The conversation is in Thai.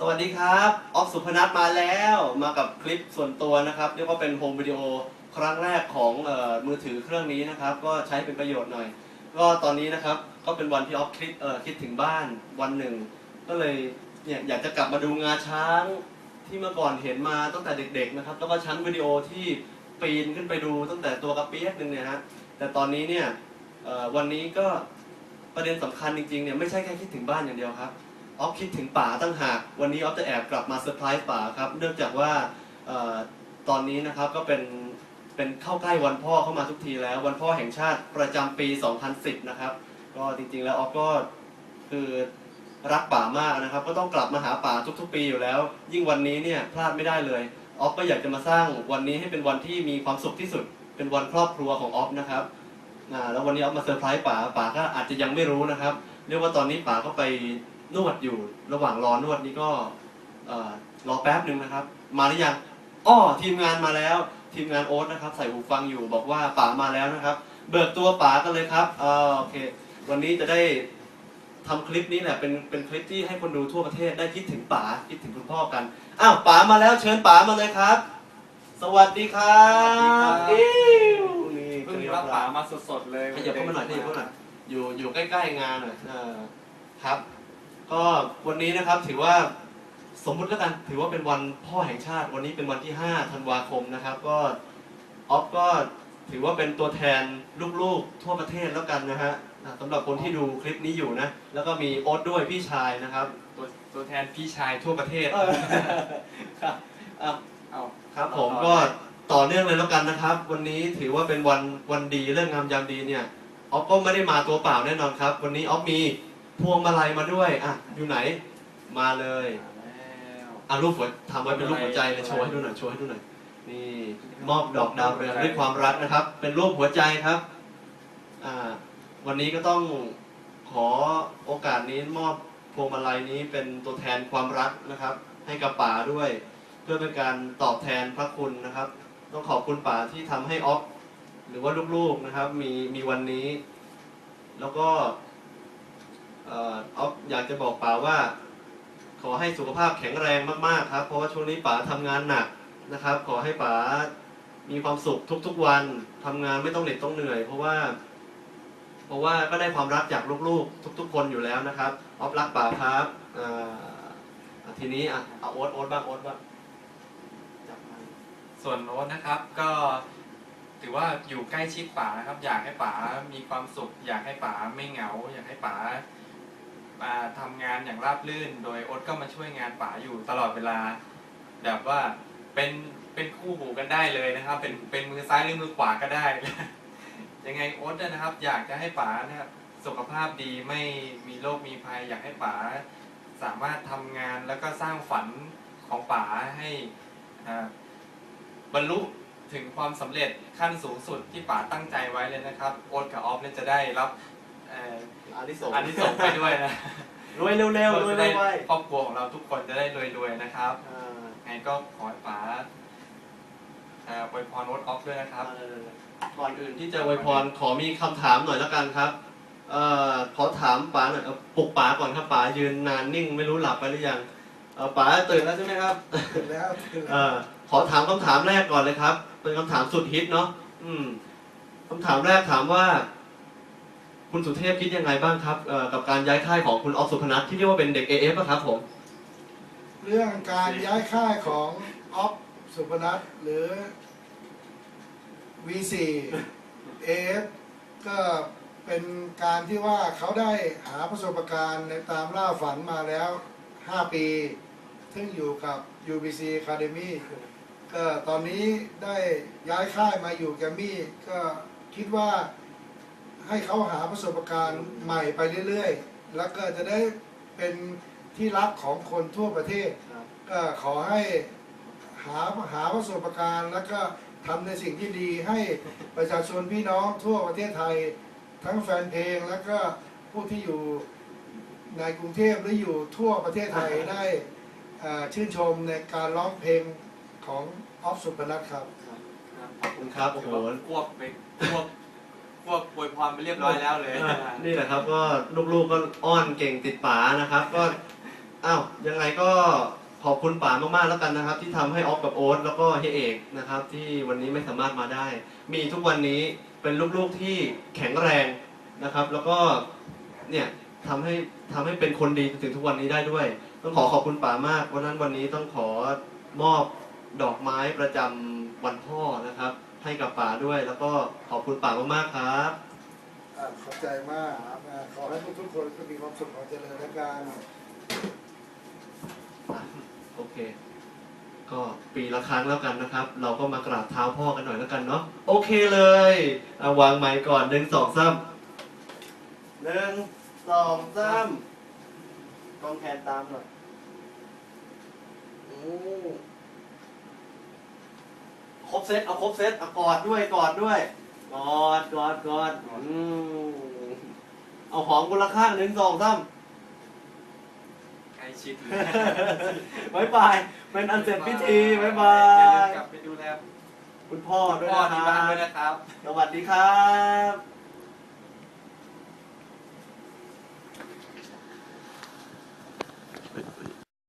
สวัสดีครับออฟสุพนัทมาแล้วมากับคลิปส่วนตัวนะครับ เรียกว่าเป็นโฮมวิดีโอครั้งแรกของออมือถือเครื่องนี้นะครับ ก็ใช้เป็นประโยชน์หน่อย ก็ตอนนี้นะครับก็เป็นวันที่ออฟคิดเออคิดถึงบ้านวันหนึ่ง ก็เลยเนี่ยอยากจะกลับมาดูงาช้างที่เมื่อก่อนเห็นมาตั้งแต่เด็ก ๆ นะครับ แล้วก็ชั้นวิดีโอที่ปีนขึ้นไปดูตั้งแต่ตัวกระเปียกหนึ่งเนี่ยฮะแต่ตอนนี้เนี่ยวันนี้ก็ประเด็นสำคัญจริงๆเนี่ยไม่ใช่แค่คิดถึงบ้านอย่างเดียวครับ ออฟคิดถึงป๋าตั้งหาก วันนี้ออฟจะแอบกลับมาเซอร์ไพรส์ป๋าครับ เนื่องจากว่าออตอนนี้นะครับก็เป็นเป็นเข้าใกล้วันพ่อเข้ามาทุกทีแล้ว วันพ่อแห่งชาติประจำปี 2010 นะครับ ก็จริงๆแล้วออฟก็คือรักป๋ามากนะครับ ก็ต้องกลับมาหาป๋าทุกๆ ปีอยู่แล้ว ยิ่งวันนี้เนี่ยพลาดไม่ได้เลยออฟก็อยากจะมาสร้างวันนี้ให้เป็นวันที่มีความสุขที่สุด เป็นวันครอบครัวของออฟนะครับอ่าแล้ววันนี้ออฟมาเซอร์ไพรส์ป๋าป๋าก็อาจจะยังไม่รู้นะครับ เรียกว่าตอนนี้ป๋าก็ไป นวดอยู่ระหว่างรอนวดนี้ก็เอ่อรอแป๊บหนึ่งนะครับ มาหรือยังอ้อทีมงานมาแล้ว ทีมงานโอ๊ตนะครับ ใส่หูฟังอยู่บอกว่าป๋ามาแล้วนะครับ เบิกตัวป๋ากันเลยครับเออโอเค วันนี้จะได้ทำคลิปนี้แหละเป็นเป็นคลิปที่ให้คนดูทั่วประเทศได้คิดถึงป๋าคิดถึงคุณพ่อกันอ้าวป๋ามาแล้วเชิญป๋ามาเลยครับ สวัสดีครับสวัสดีครับ อิ๊วนี่เพิ่งรับป๋ามาสดๆเลยขยับเข้ามาหน่อยขยับเข้ามาหน่อยอยู่อยู่ใกล้ๆงานหน่อยเออครับ ก็วันนี้นะครับถือว่าสมมุติแล้วกันถือว่าเป็นวันพ่อแห่งชาติ วันนี้เป็นวันที่ 5 ธันวาคมนะครับ ก็ออฟก็ถือว่าเป็นตัวแทนลูกๆทั่วประเทศแล้วกันนะฮะอ่าสำหรับคนที่ดูคลิปนี้อยู่นะ แล้วก็มีโอ๊ตด้วยพี่ชายนะครับตัวตัวแทนพี่ชายทั่วประเทศครับอะเอาครับผมต่อก็ต่อเนื่องเลยแล้วกันนะครับ วันนี้ถือว่าเป็นวันวันดีเรื่องงามยามดีเนี่ยออฟก็ไม่ได้มาตัวเปล่าแน่นอนครับ วันนี้ออฟมี พวงมาลัยมาด้วยอะอยู่ไหนมาเลยแล้วอะรูปหัวทำไว้เป็นรูปหัวใจเลยโชว์ให้ดูหน่อยโชว์ให้ดูหน่อยนี่มอบดอกดาวเรืองด้วยความรักนะครับ เป็นรูปหัวใจครับอ่าวันนี้ก็ต้องขอโอกาสนี้มอบพวงมาลัยนี้เป็นตัวแทนความรักนะครับ ให้กับป๋าด้วย เพื่อเป็นการตอบแทนพระคุณนะครับ ต้องขอบคุณป๋าที่ทำให้ออฟหรือว่าลูกๆนะครับ มีมีวันนี้ แล้วก็ เอ่อออฟอยากจะบอกป๋าว่า ขอให้สุขภาพแข็งแรงมากๆครับ เพราะว่าช่วงนี้ป๋าทำงานหนักนะครับ ขอให้ป๋ามีความสุขทุกๆวันทำงานไม่ต้องเหน็ดต้องเหนื่อย เพราะว่า เพราะว่าก็ได้ความรักจากลูกๆ ทุก ๆ คนอยู่แล้วนะครับออฟรักป๋าครับอ่าอะทีนี้อะเอาโอ๊ตโอ๊ตบ้างโอ๊ตบ้างจับมันส่วนโน้ตนะครับก็ถือว่าอยู่ใกล้ชิดป๋านะครับ อยากให้ป๋ามีความสุข อยากให้ป๋าไม่เหงา อยากให้ป๋า ทำงานอย่างราบรื่น โดยโอ๊ตก็มาช่วยงานป๋าอยู่ตลอดเวลา แบบว่าเป็นเป็นคู่หูกันได้เลยนะครับ เป็นเป็นมือซ้ายหรือมือขวาก็ได้ ยังไงโอ๊ตนะครับ อยากจะให้ป๋านะครับสุขภาพดีไม่มีโรคมีภัย อยากให้ป๋าสามารถทำงานแล้วก็สร้างฝันของป๋าให้บรรลุถึงความสำเร็จขั้นสูงสุดที่ป๋าตั้งใจไว้เลยนะครับ โอ๊ตกับออฟเนี่ยจะได้รับ อ่ออันที่สองอันนี้ส่งส์ไปด้วยนะรวยเร็วๆรวยจะได้ไวครอบครัวของเราทุกคนจะได้รวยๆนะครับๆอ่าไงก็ขอให้ป๋าเอ่ออวยพรโอ๊ตออฟด้วยนะครับก่อนอื่นที่จะอวยพรขอมีคำถามหน่อยแล้วกันครับ เอ่อขอถามป๋าหน่อยเอ่อปลุกป๋าก่อนครับป๋ายืนนานนิ่งไม่รู้หลับไปหรือยังเอ่อป๋าตื่นแล้วใช่ไหมครับ ถึงแล้วถึงเอ่อขอถามคำถามแรกก่อนเลยครับ เป็นคำถามสุดฮิตเนาะอืมคำถามแรกถามว่า คุณสุเทพคิดยังไงบ้างครับกับการย้ายค่ายของคุณออฟสุพนัทที่เรียกว่าเป็นเด็ก AF อะครับผม เรื่องการย้ายค่ายของออฟสุพนัทหรือ V4 AF ก็เป็นการที่ว่าเขาได้หาประสบการณ์ในตามล่าฝันมาแล้ว 5 ปี ซึ่งอยู่กับ UBC Academy ก็ตอนนี้ได้ย้ายค่ายมาอยู่แกมมี่ก็คิดว่า ให้เขาหาประสบการณ์ใหม่ไปเรื่อยๆ แล้วก็จะได้เป็นที่รักของคนทั่วประเทศ ก็ขอให้หาหาประสบการณ์แล้วก็ทำในสิ่งที่ดีให้ประชาชนพี่น้องทั่วประเทศไทย ทั้งแฟนเพลงแล้วก็ผู้ที่อยู่ในกรุงเทพหรืออยู่ทั่วประเทศไทยได้เอ่อชื่นชมในการร้องเพลงของออฟสุพนัทครับขอบคุณครับโอ้ถืโหอว่าควบไปควบ ควบอวยพรไปเรียบร้อยแล้วเลย นี่แหละครับก็ลูกๆก็อ้อนเก่งติดป๋านะครับ ก็อ้าวยังไงก็ขอบคุณป๋ามากๆแล้วกันนะครับ ที่ทำให้ออฟกับโอ๊ตแล้วก็เฮียเอกนะครับ ที่วันนี้ไม่สามารถมาได้ มีทุกวันนี้เป็นลูกๆที่แข็งแรงนะครับ แล้วก็เนี่ยทำให้ทำให้เป็นคนดีจนถึงทุกวันนี้ได้ด้วย ต้องขอขอบคุณป๋ามากวันนั้นวันนี้ต้องขอมอบดอกไม้ประจำวันพ่อนะครับ ให้กับป๋าด้วย แล้วก็ขอบคุณป๋ามากๆครับ ขอบใจมากครับอะขอให้ทุกๆคนก็มีความสุขความเจริญและการโอเค ก็ปีละครั้งแล้วกันนะครับ เราก็มากราบเท้าพ่อกันหน่อยแล้วกันเนาะโอเคเลยเอาวางไม้ก่อนหนึ่งสองสามหนึ่งสองสามกองแขนตามหน่อยโอืมครบเซตเอาครบเซตเอากอดด้วยกอดด้วย กอดกอดกอดอืมเอาหอมคนละข้างหนึ่งสองสามใกล้ชิดบายบาย เป็นอันเสร็จพิธีบายบาอย่าลืมย กลับไปดูแลคุณพ่อด้วยพ่อนะที่คบ้านรัด้วยบนะครับ สวัสดีครับ